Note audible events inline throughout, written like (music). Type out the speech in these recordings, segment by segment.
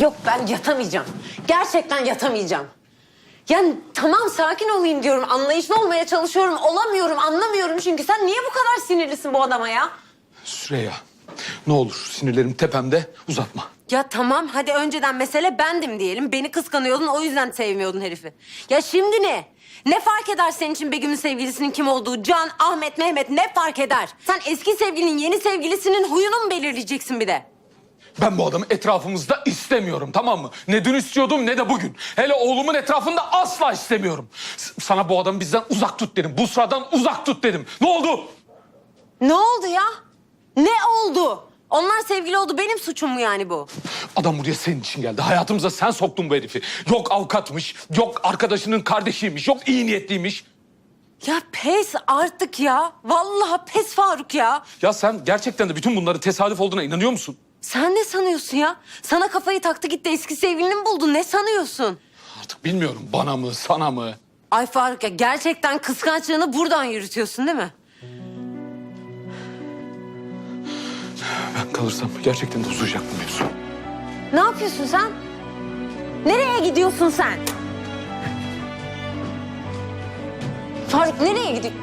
Yok ben yatamayacağım. Gerçekten yatamayacağım. Yani tamam sakin olayım diyorum. Anlayışlı olmaya çalışıyorum. Olamıyorum, anlamıyorum çünkü. Sen niye bu kadar sinirlisin bu adama ya? Süreyya ne olur sinirlerim tepemde uzatma. Ya tamam hadi önceden mesele bendim diyelim. Beni kıskanıyordun o yüzden sevmiyordun herifi. Ya şimdi ne? Ne fark eder senin için Begüm'ün sevgilisinin kim olduğu? Can, Ahmet, Mehmet ne fark eder? Sen eski sevgilinin yeni sevgilisinin huyunu mu belirleyeceksin bir de? Ben bu adamı etrafımızda istemiyorum tamam mı? Ne dün istiyordum ne de bugün. Hele oğlumun etrafında asla istemiyorum. S- Sana bu adamı bizden uzak tut dedim. Bu sıradan uzak tut dedim. Ne oldu? Ne oldu ya? Ne oldu? Onlar sevgili oldu benim suçum mu yani bu? Adam buraya senin için geldi. Hayatımıza sen soktun bu herifi. Yok avukatmış, yok arkadaşının kardeşiymiş, yok iyi niyetliymiş. Ya pes artık ya. Vallahi pes Faruk ya. Ya sen gerçekten de bütün bunları tesadüf olduğuna inanıyor musun? Sen ne sanıyorsun ya? Sana kafayı taktı gitti eski sevgilini mi buldun? Ne sanıyorsun? Artık bilmiyorum bana mı, sana mı? Ay Faruk ya gerçekten kıskançlığını buradan yürütüyorsun değil mi? Ben kalırsam gerçekten de uzayacak bu mevzu. Ne yapıyorsun sen? Nereye gidiyorsun sen? Faruk nereye gidiyorsun?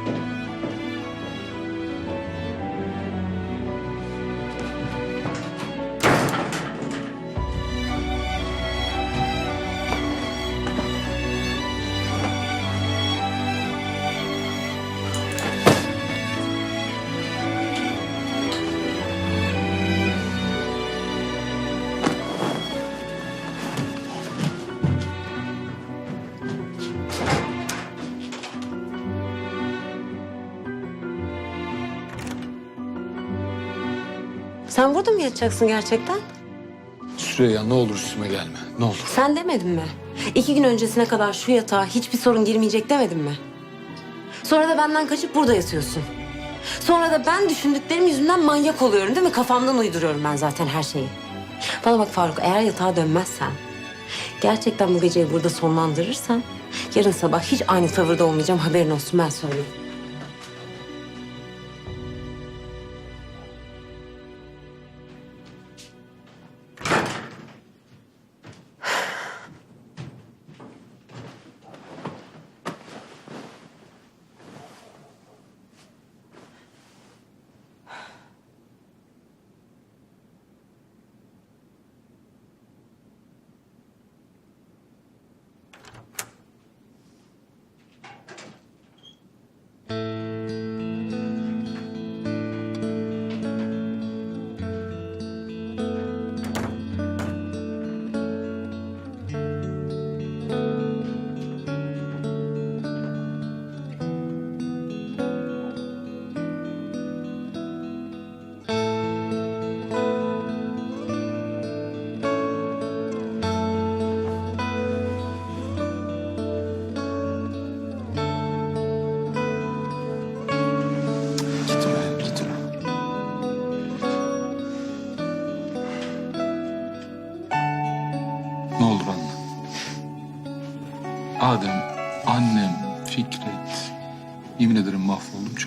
Sen burada mı yatacaksın gerçekten? Süreyya ne olur üstüme gelme. Ne olur. Sen demedin mi? İki gün öncesine kadar şu yatağa hiçbir sorun girmeyecek demedin mi? Sonra da benden kaçıp burada yatıyorsun. Sonra da ben düşündüklerim yüzünden manyak oluyorum değil mi? Kafamdan uyduruyorum ben zaten her şeyi. Bana bak Faruk eğer yatağa dönmezsen... ...gerçekten bu geceyi burada sonlandırırsan... ...yarın sabah hiç aynı tavırda olmayacağım haberin olsun ben söyleyeyim.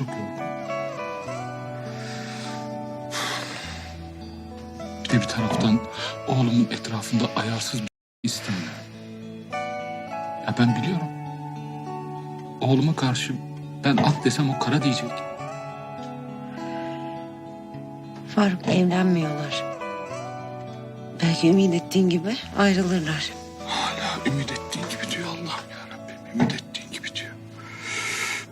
çok yorgun. Bir de bir taraftan oğlumun etrafında ayarsız istemiyor. Ya ben biliyorum. Oğluma karşı ben at desem o kara diyecek. Faruk evlenmiyorlar. Belki ümit ettiğin gibi ayrılırlar. Hala ümit et.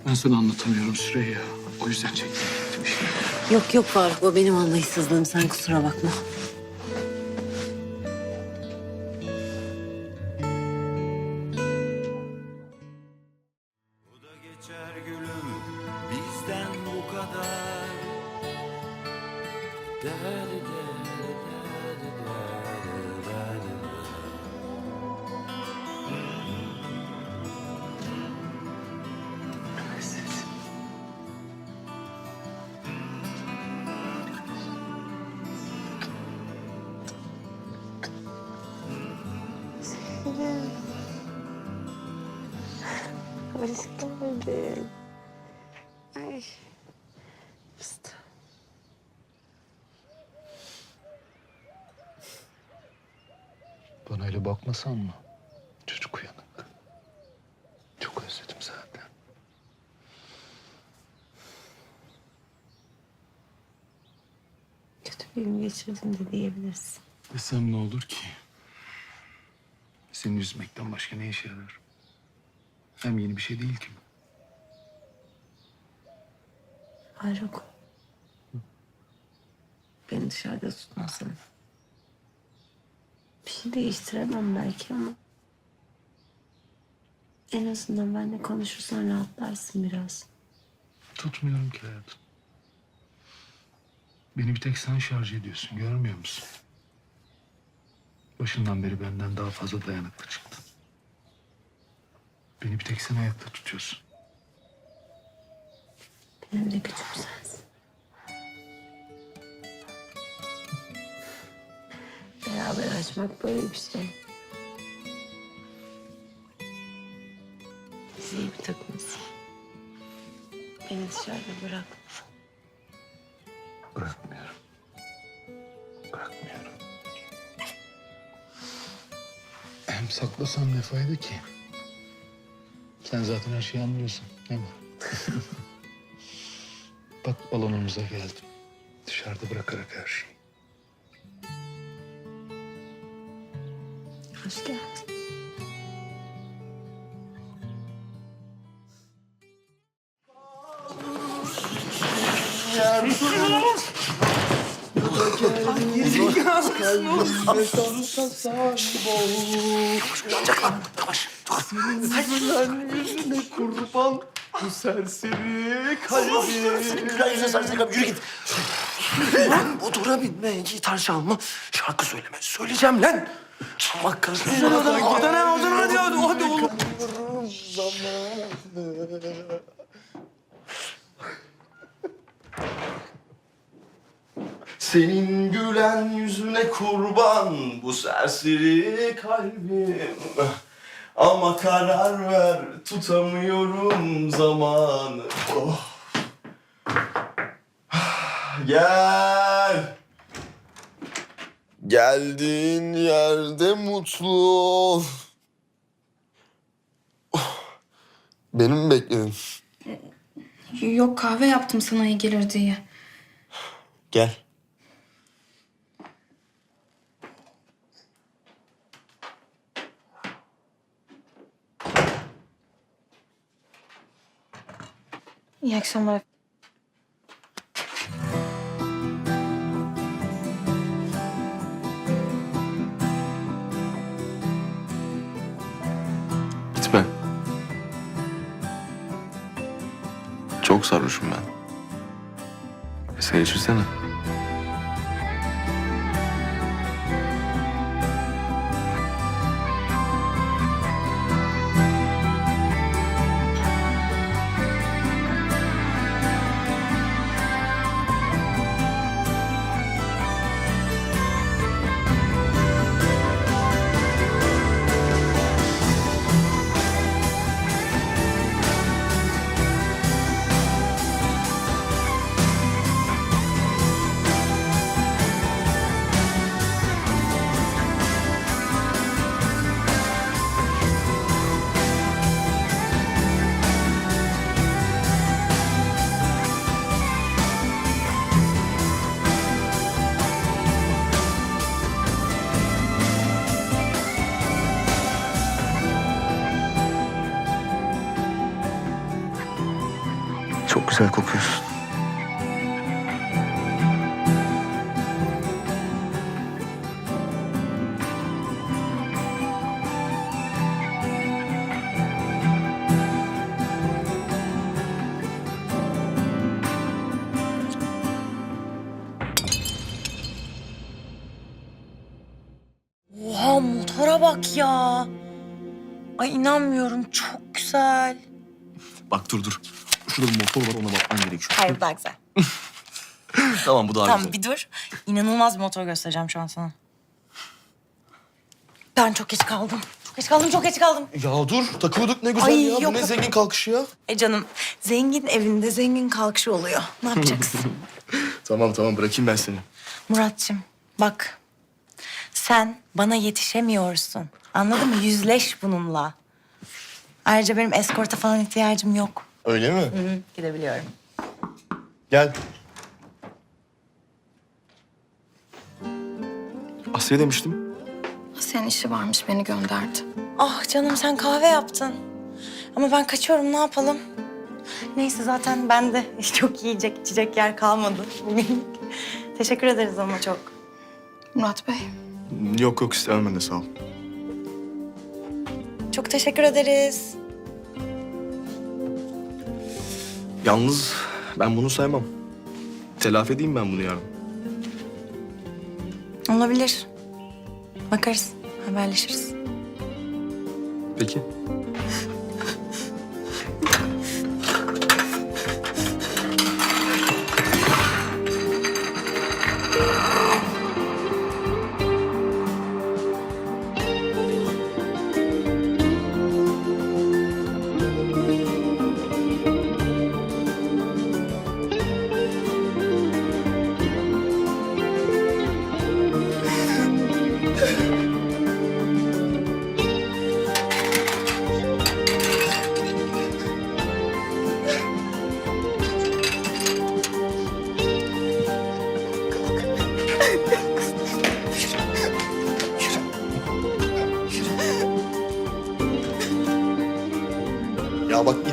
Ben sana anlatamıyorum Süreyya. O yüzden çektim gittim işte. Yok yok Faruk o benim anlayışsızlığım sen kusura bakma. Bana öyle bakmasan mı? Çocuk uyanık. Çok özledim zaten. Kötü bir gün geçirdin de diyebilirsin. Desem ne olur ki? Seni üzmekten başka ne işe yarar? Hem yeni bir şey değil ki bu. Faruk. Beni dışarıda tutmasın. Şey değiştiremem belki ama... En azından benimle konuşursan rahatlarsın biraz. Tutmuyorum ki hayatım. Beni bir tek sen şarj ediyorsun görmüyor musun? Başından beri benden daha fazla dayanıklı çıktın. Beni bir tek sen ayakta tutuyorsun. Benim de gücüm sensin. Beraber açmak böyle bir şey. Biz iyi bir takımız. Beni dışarıda bırak. Bırakmıyorum. Bırakmıyorum. Hem saklasam ne fayda ki? Sen zaten her şeyi anlıyorsun değil mi? (laughs) Bak balonumuza geldim. Dışarıda bırakarak her şeyi. Yüzüne kurban bu serseri kalbim. Gülen yüzüne yürü git. Lan motora binme, gitar çalma, şarkı söyleme. Söyleyeceğim lan. Bak kahretsin. Orada ne oldu hadi hadi hadi oğlum. Senin gülen yüzüne kurban bu serseri kalbim. Ama karar ver tutamıyorum zamanı. Oh. Gel. Geldiğin yerde mutlu ol. Oh. Beni mi bekledin? Yok kahve yaptım sana iyi gelir diye. Gel. İyi akşamlar. Gitme. Çok sarhoşum ben. Sen içirsene. Güzel kokuyorsun. Oha motora bak ya. Ay inanmıyorum çok güzel. Bak dur dur. Şurada bir motor var ona bakman gerekiyor. Hayır daha güzel. (laughs) Tamam bu daha tamam güzel. bir dur. İnanılmaz bir motor göstereceğim şu an sana. Ben çok geç kaldım. Çok geç kaldım, çok geç kaldım. Ya dur takıyorduk ne güzel Ay, ya. yok, bu ne yok. zengin kalkışı ya. E canım zengin evinde zengin kalkışı oluyor. Ne yapacaksın? (laughs) Tamam tamam bırakayım ben seni. Muratçım bak sen bana yetişemiyorsun. Anladın mı? Yüzleş bununla. Ayrıca benim eskorta falan ihtiyacım yok. Öyle mi? Hı, gidebiliyorum. Gel. Asya demiştim. Senin işi varmış beni gönderdi. Ah canım sen kahve yaptın. Ama ben kaçıyorum ne yapalım? Neyse zaten bende (laughs) çok yiyecek içecek yer kalmadı. (laughs) Teşekkür ederiz ama çok. Murat Bey. Yok yok istemem ben de sağ ol. Çok teşekkür ederiz. Yalnız ben bunu saymam. Telafi edeyim ben bunu yarın. Olabilir. Bakarız, haberleşiriz. Peki.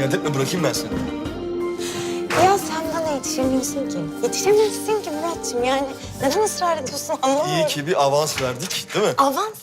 İnat etme bırakayım ben seni. Ya sen bana yetişemiyorsun ki. Yetişemiyorsun ki Muratçım yani. Neden ısrar ediyorsun anlamıyorum. İyi ki bir avans verdik değil mi? Avans